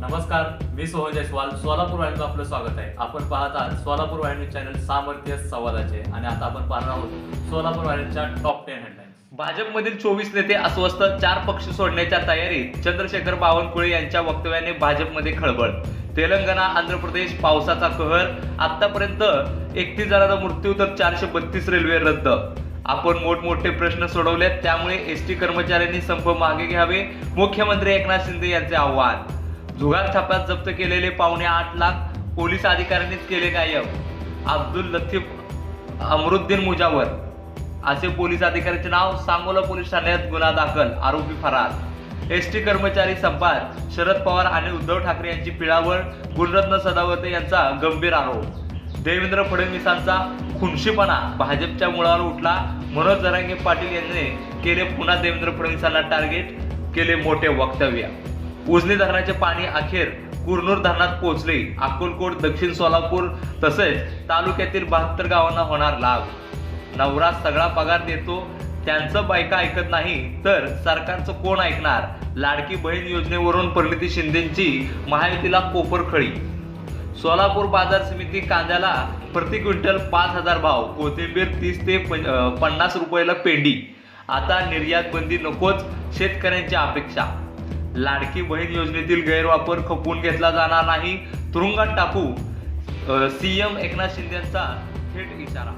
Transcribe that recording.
नमस्कार मी सोहन जयस्वाल. सोलापूर वाहिनीचं आपलं स्वागत आहे. आपण पाहत आहात सोलापूर वाहिनी चॅनल सामर्थ्य संवादाचे. आणि आता आपण पाहणार आहोत सोलापूर वाहिनीच्या टॉप टेन हेडलाईन्स भाजपमधील चोवीस नेते अस्वस्थ चार पक्ष सोडण्याच्या तयारीत चंद्रशेखर बावनकुळे यांच्या वक्तव्याने भाजपमध्ये खळबळ. तेलंगणा आंध्र प्रदेश पावसाचा कहर. आतापर्यंत एकतीस जणांचा मृत्यू तर चारशे बत्तीस रेल्वे रद्द. आपण मोठमोठे प्रश्न सोडवलेत त्यामुळे एस टी कर्मचाऱ्यांनी संप मागे घ्यावे. मुख्यमंत्री एकनाथ शिंदे यांचे आव्हान. जुगार छाप्यात जप्त केलेले पावणे आठ लाख पोलीस अधिकाऱ्यांनीच केले गायब. अब्दुल लतीफ अमरुद्दीन मुजावर. असे पोलीस अधिकाऱ्याचे नाव सांगोला पोलीस ठाण्यात गुन्हा दाखल आरोपी फरार. एस टी कर्मचारी संपात शरद पवार आणि उद्धव ठाकरे यांची पिळावर गुणरत्न सदावर्ते यांचा गंभीर आरोप. देवेंद्र फडणवीसांचा खुनशीपणा भाजपच्या मुळावर उठला मनोज जरांगे पाटील यांनी केले पुन्हा देवेंद्र फडणवीसांना टार्गेट केले मोठे वक्तव्य. उजनी धरणाचे पाणी अखेर कुरनूर धरणात पोहोचले. अक्कलकोट दक्षिण सोलापूर तसेच तालुक्यातील बहात्तर गावांना होणार लाभ. नवरा सगळा पगार देतो त्यांचं बायका ऐकत नाही तर सरकारचं कोण ऐकणार? लाडकी बहीण योजनेवरून परिणिती शिंदेची महायुतीला कोपरखळी सोलापूर बाजार समिती कांद्याला प्रति क्विंटल पाच हजार भाव कोथिंबीर तीस ते पन्नास रुपयाला पेंडी. आता निर्यात बंदी नकोच शेतकऱ्यांची अपेक्षा लाडकी बहीण योजनेतील गैरवापर खपवून घेतला जाणार नाही. तुरुंगात टाकू सीएम एकनाथ शिंदेचा थेट इशारा.